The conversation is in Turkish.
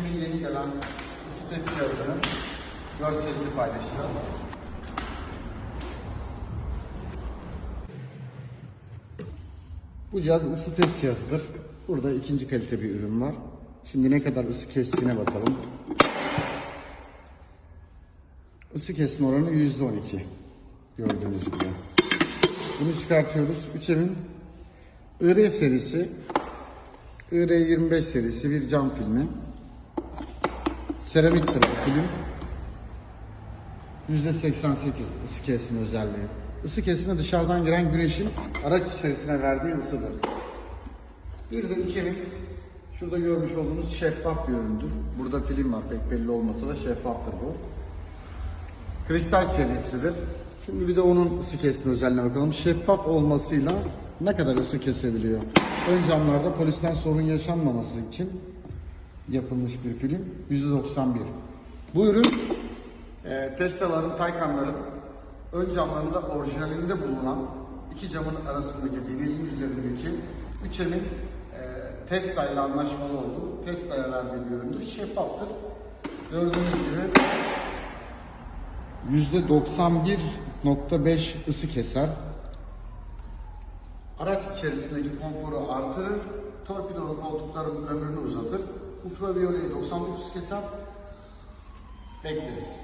Üçemin yeni gelen test cihazının görselini paylaşacağız. Bu cihaz ısı test cihazıdır. Burada ikinci kalite bir ürün var. Şimdi ne kadar ısı kestiğine bakalım. Isı kesme oranı %12. Gördüğünüz gibi. Bunu çıkartıyoruz. Üçemin IR serisi IR25 serisi bir cam filmi. Seramiktir film. %88 ısı kesme özelliği. Isı kesme dışarıdan giren güneşin araç içerisine verdiği ısıdır. Bir de üçemin şurada görmüş olduğunuz şeffaf bir üründür. Burada film var pek belli olmasa da şeffaftır bu. Kristal serisidir. Şimdi bir de onun ısı kesme özelliğine bakalım. Şeffaf olmasıyla ne kadar ısı kesebiliyor? Ön camlarda polisten sorun yaşanmaması için yapılmış bir film. %91. Bu ürün e, Tesla'ların, Taycan'ların ön camlarında orijinalinde bulunan iki camın arasındaki vinilin üzerindeki 3M'in e, Tesla ile anlaşmalı olduğu Tesla'ya verdiği bir üründür. Şeffaftır. Gördüğünüz gibi %91.5 ısı keser. Araç içerisindeki konforu artırır. Torpidolu koltukların ömrünü uzatır. Ultraviyoleyi 99 keser. Bekleriz.